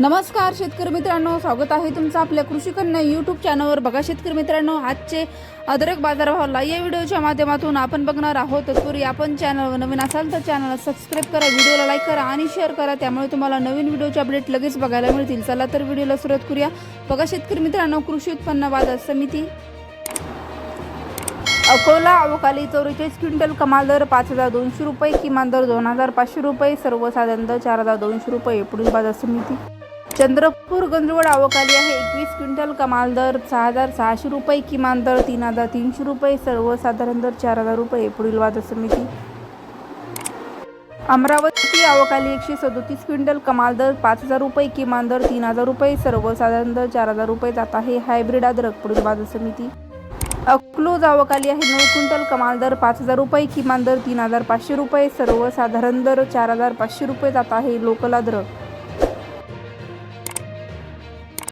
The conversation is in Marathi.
नमस्कार शेतकरी मित्रांनो. स्वागत आहे तुमचं आपल्या कृषी कन्या यूट्यूब चॅनलवर बघा शेतकरी मित्रांनो आजचे अदरक बाजारभावाला या व्हिडिओच्या माध्यमातून आपण बघणार आहोत. तत्पूर्वी आपण चॅनलवर नवीन असाल तर चॅनलला सबस्क्राईब करा व्हिडिओला लाईक करा आणि शेअर करा. त्यामुळे तुम्हाला नवीन व्हिडिओचे अपडेट लगेच बघायला मिळतील. चला तर व्हिडिओला सुरुवात करूया. बघा शेतकरी मित्रांनो कृषी उत्पन्न बाजार समिती. अकोला अवकाली चौवेचाळीस क्विंटल कमाल दर पाच हजार दोनशे रुपये किमान दर दोन हजार पाचशे रुपये सर्वसाधारण दर चार हजार दोनशे रुपये पुढील बाजार समिती. चंद्रपूर गंजवड आवकाली आहे. एकवीस क्विंटल कमाल दर सहा हजार सहाशे रुपये किमान दर तीन हजार तीनशे रुपये सर्वसाधारण दर चार हजार रुपये पुढील वाद समिती. अमरावती अवकाली एकशे सदोतीस क्विंटल कमाल दर पाच हजार रुपये किमान दर तीन हजार रुपये सर्वसाधारण दर चार हजार रुपये जात आहे. हायब्रिड अद्रक पुढील वाद समिती. अक्लोज आवकाली आहे नऊ क्विंटल कमाल दर पाच हजार रुपये किमान दर तीन हजार पाचशे रुपये सर्वसाधारण दर चार हजार पाचशे रुपये जात आहे. लोकल अद्रक